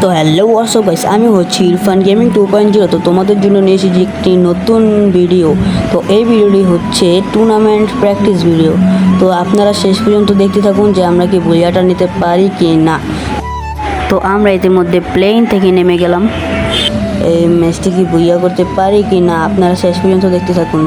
তো hello WhatsApp guys আমি হচ্ছি Irfan gaming two point zero তো তোমাদের জন্য নিয়ে এসেছি একটি নতুন ভিডিও তো এই ভিডিওটি হচ্ছে টুর্নামেন্ট প্র্যাকটিস ভিডিও তো আপনারা শেষ পর্যন্ত দেখতে থাকুন যে আমরা কি বইয়াটা নিতে পারি কি না। তো আমরা ইতিমধ্যে প্লেন থেকে নেমে গেলাম। এই ম্যাচটি কি বইয়া করতে পারি কি না, আপনারা শেষ পর্যন্ত দেখতে থাকুন।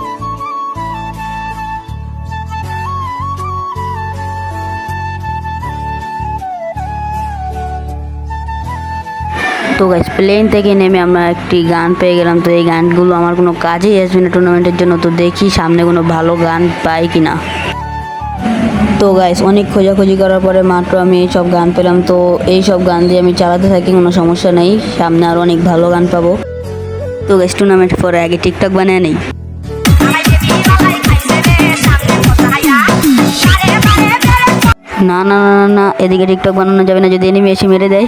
তো গাইস প্লেন থেকে নেমে আমরা একটি গান পেয়ে গেলাম। তো এই গানগুলো আমার কোনো কাজেই আসবে না টুর্নামেন্টের জন্য। তো দেখি সামনে কোনো ভালো গান পাই কি না তো গাইস অনেক খোঁজাখুঁজি করার পরে মাত্র আমি এই সব গান পেলাম। তো এই সব গান দিয়ে আমি চালাতে থাকি কোনো সমস্যা নেই। সামনে আরও অনেক ভালো গান পাবো। তো গাইস টুর্নামেন্ট পরে আগে টিকটক বানিয়ে নেই। না না না না, না এদিকে টিকটক বানানো যাবে না। যদি এনিমি এসে মেরে দেয়।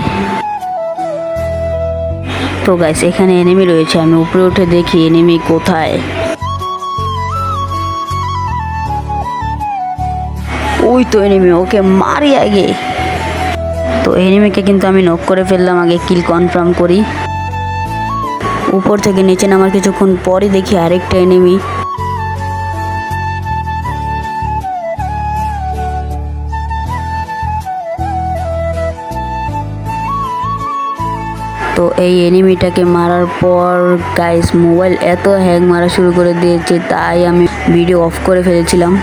তো গাইস এখানে এনিমি রয়েছে। আমি উপরে উঠে দেখি এনিমি কোথায়। ওই তো এনিমি ওকে মারি আগে। তো এনিমিকে কিন্তু আমি নক করে ফেললাম, আগে কিল কনফার্ম করি। উপর থেকে নিচে নামার কিছুক্ষণ পরই দেখি আরেকটা এনিমি তো এই এনিমিটাকে মারার পর গাইস মোবাইল এত হ্যাং মারা শুরু করে দিয়েছে, তাই আমি ভিডিও অফ করে ফেলেছিলাম।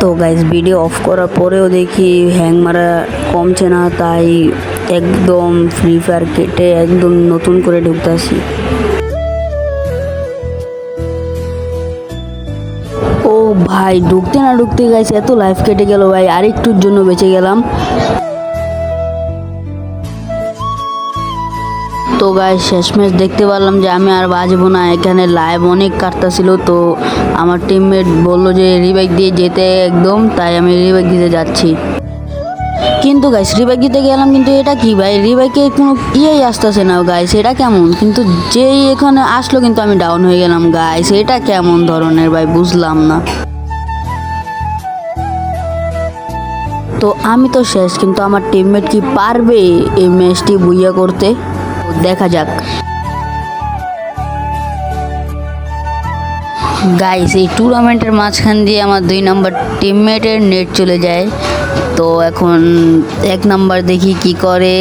তো গাইস ভিডিও অফ করার পরেও দেখি হ্যাং মারা কমছে না, তাই একদম ফ্রি ফায়ার কেটে একদম নতুন করে ঢুকতে আসি। ও ভাই, ঢুকতে না ঢুকতে গাইছে এত লাইফ কেটে গেল ভাই, আরেকটুর জন্য বেঁচে গেলাম। তো গাই শেষমেশ দেখতে পারলাম যে আমি আর বাজবো না। এখানে লাইভ অনেক কাটতেছিল, তো আমার টিমমেট বলল যে রিবাইক দিয়ে যেতে একদম। তাই আমি রিবাইক দিতে যাচ্ছি। কিন্তু গাইস রিবাইক দিতে গেলাম, কিন্তু এটা কি ভাই? রিবাইকে কোনো ইয়েই আসতেছে না গাইস এটা কেমন? কিন্তু যেই এখানে আসলো, কিন্তু আমি ডাউন হয়ে গেলাম গাইস এটা কেমন ধরনের ভাই? বুঝলাম না। তো আমি তো শেষ, কিন্তু আমার টিমমেট কি পারবে এই ম্যাচটি বুইয়া করতে? দেখা যাক। গাইস এই টুর্নামেন্টের মাঝখান দিয়ে আমার দুই নাম্বার টিমমেটের নেট চলে যায়। তো এখন এক নাম্বার দেখি কি করে।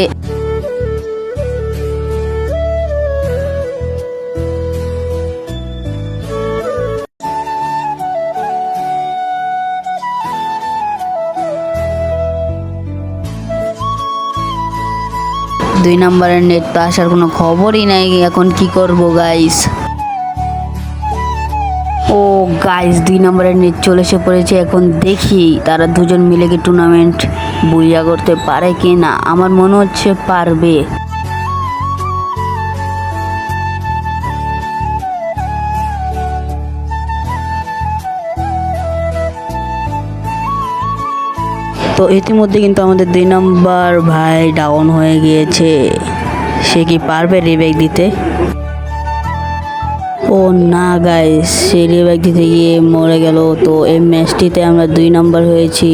দুই নাম্বারের নেট তো আসার কোনো খবরই নাই, এখন কি করব গাইস ও গাইস দুই নম্বরের নেট চলে এসে পড়েছে, এখন দেখি তারা দুজন মিলে কি টুর্নামেন্ট বুইয়া করতে পারে কি না আমার মনে হচ্ছে পারবে। তো ইতিমধ্যে কিন্তু আমাদের দুই নম্বর ভাই ডাউন হয়ে গিয়েছে। সে কি পারবে রিব্যাক দিতে? ও না গাইস সে রিব্যাক দিতে গিয়ে মরে গেল। তো এই ম্যাচটিতে আমরা দুই নম্বর হয়েছি।